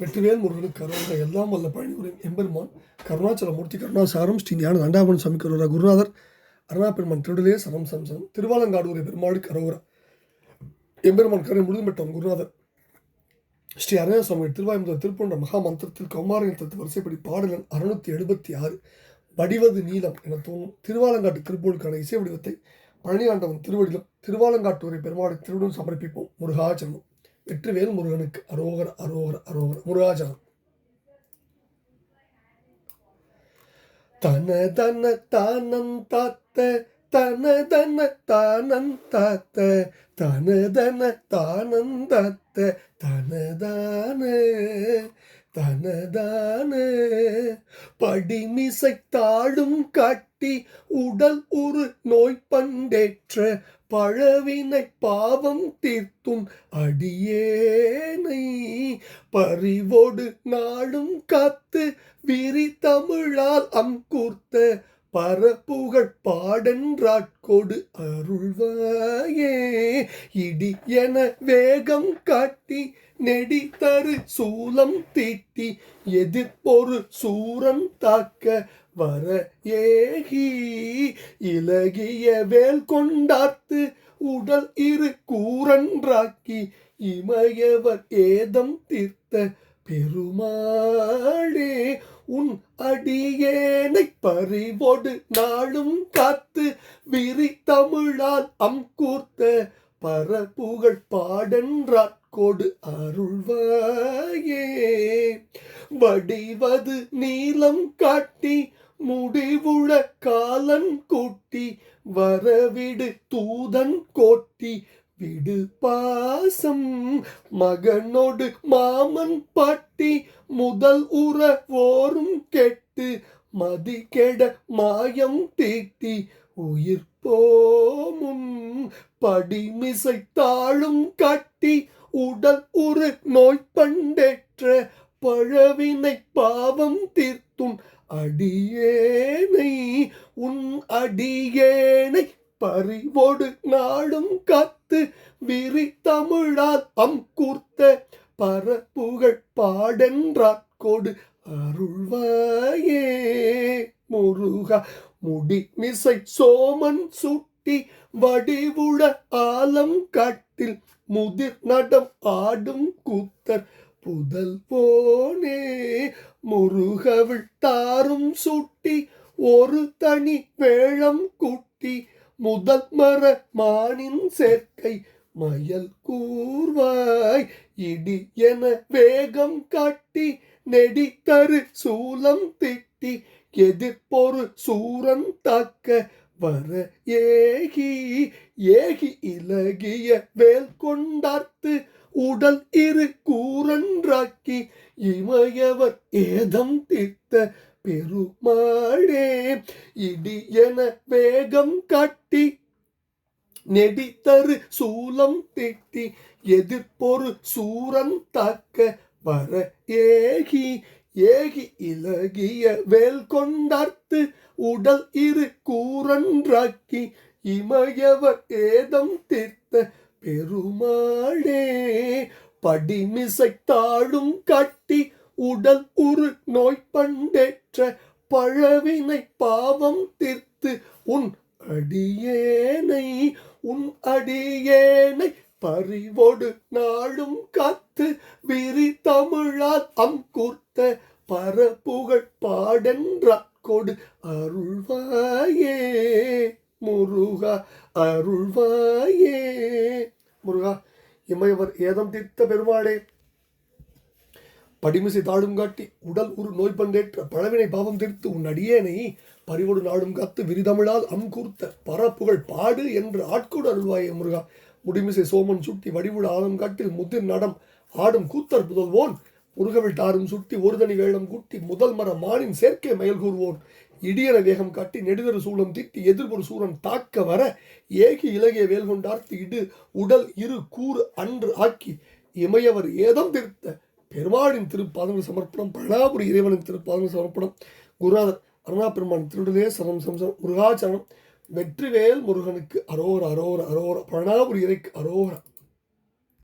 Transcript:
வெற்றிவேல் முருகனுக்கு கருணா எல்லாம் வல்ல பழனிபுரியும் எம்பெருமான் கருணாச்சல மூர்த்தி கருணாசாரம் ஸ்ரீ ஞான தண்டாபன் சுவாமி கருவரா குருநாதர் அருணாபெருமான் திருடலே சரம் சம் சம் திருவாலங்காடு பெருமாள் கரோரா எம்பெருமான் கருணை முழுதும் குருநாதர். ஸ்ரீ அரணா சுவாமி திருவாயுமுதல் திருப்பூண்ட மகா மந்திரத்தில் கௌமாரின் தத்து வரிசைப்படி பாடலன் அறுநூத்தி எழுபத்தி ஆறு வடிவது நீலம் என தோணும் திருவாலங்காட்டு திருப்பூருக்கான இசை வடிவத்தை பழனி ஆண்டவன் திருவடியிலும் திருவாலங்காட்டூரை பெருமாளை திருடன் சமர்ப்பிப்போம். முருகாச்சரணம் வெற்றிவேல் முருகனுக்கு அரோகர் அரோகர் அரோகர். முருகாச்சரணம் தன தன தானம் தாத்த தன தன தானம் தாத்த தன தன தானம் தாத்த தனதான தனதான படிமிசை தாழும் காட்டி உடல் ஒரு நோய் பண்டேற்ற பழவினை பாவம் தீர்த்தும் அடியேனை. பறிவோடு நாளும் காத்து விரி தமிழால் அங்கூர்த்த பரப்புகழ் பாடென்றாட்கொடு அருள்வாயே. இடி என வேகம் காட்டி நெடி தரு சூலம் தீட்டி எதிர்ப்பொரு சூரன் தாக்க வர ஏகி இலகிய வேல் கொண்டாத்து உடல் இரு கூரன்றாக்கி இமயவர் ஏதம் தீர்த்த பெருமாளே உன் அடியேனை பறிவோடு நாளும் காத்து விரி தமிழால் அம்கூர்த்த பரப்புகழ் பாடென்றாட்கொடு அருள்வாயே. வடிவது நீளம் காட்டி தூதன் கூட்டி வரவிடு தூதன் கோட்டி விடு பாசம். மகனோடு மாமன் பாட்டி முதல் உறவோரும் கெட்டு மதி கெட மாயம் தீட்டி உயிர் போமும் படிமிசை தாழும் கட்டி உடல் உரு நோய் பண்டேற்ற பழவினை பாவம் தீர்த்தும் அடியேனை உன் அடியேனை பறிவோடு நாடும் காத்து விரி தமிழால் அம் கூர்த்த பரப்புகழ் பாடென்றாட்கொடு அருள்வாயே. முருகா முடி மிசை சோமன் சுட்டி வடிவுள ஆலம் காட்டில் முதிர் நடம் ஆடும் கூத்தர் புதல் போனே முருகவிள் தாரும் சுட்டி ஒரு தனி வேளம் குட்டி முதல் மர மானின் சேர்க்கை மயல் கூர்வாய் இடி என வேகம் காட்டி நெடித்தரு சூலம் திட்டி எதிர்ப்பொரு சூரன் தாக்க வர ஏகி ஏகி இலகிய வேல் கொண்டார்த்து உடல் இரு கூரன்றாக்கி இமயவர் ஏதம் தீர்த்த பெருமாளே இடி என வேகம் காட்டி நெடித்தரு சூலம் திட்டி எதிர்ப்பொரு சூரன் தாக்க வர ஏகி ஏகி இலகிய வேல் கொண்டார்த்து உடல் இரு கூரன்றாக்கி இமயவர் ஏதம் தீர்த்த பெருமாளே படிமிசை தாழும் கட்டி உடல் உரு நோய் பண்டேற்ற பழவினை பாவம் தீர்த்து உன் அடியேனை உன் அடியேனை பறிவோடு நாளும் காத்து விரி தமிழால் அம்கூர்த்த பரப்புகழ் பாடென்றாட்கொடு அருள்வாயே. முருகா அருள்வாயே. முருகா இமையவர் ஏதம் தீர்த்த பெருமாளே. படிமிசை தாடும் காட்டி உடல் உரு நோய் பண்டேற்ற பழவினை பாவம் தீர்த்து உன் அடியேனை பறிவொடு நாடும் காத்து விரிதமிழால் அம் கூர்த்த பரப்புகள் பாடு என்று ஆட்கூட அருள்வாயே முருகா. முடிமிசை சோமன் சுட்டி வடிவுட ஆழம் காட்டில் முதிர் நடம் ஆடும் கூத்தர் புதல்வோன் முருகவில் சுட்டி ஒருதனி வேளம் கூட்டி முதல் மர மானின் சேர்க்கை மயல் கூறுவோன். இடியன வேகம் காட்டி நெடுதரு சூளம் திட்டி எதிர்பொரு சூரன் தாக்க வர ஏகி இலகிய வேல் கொண்டார்த்து இடு உடல் இரு கூறு அன்று ஆக்கி இமையவர் ஏதம் திருத்த பெருமாளின் திருப்பாதங்கள் சமர்ப்பணம் பழாபுரி இறைவனின் திருப்பாதங்கள் சமர்ப்பணம். குருநாதர் அருணா பெருமான் திருடலே சரம் சம்சம் முருகாச்சரணம். வெற்றிவேல் முருகனுக்கு அரோர அரோர அரோர. பழனாபுரி இறைக்கு அரோர.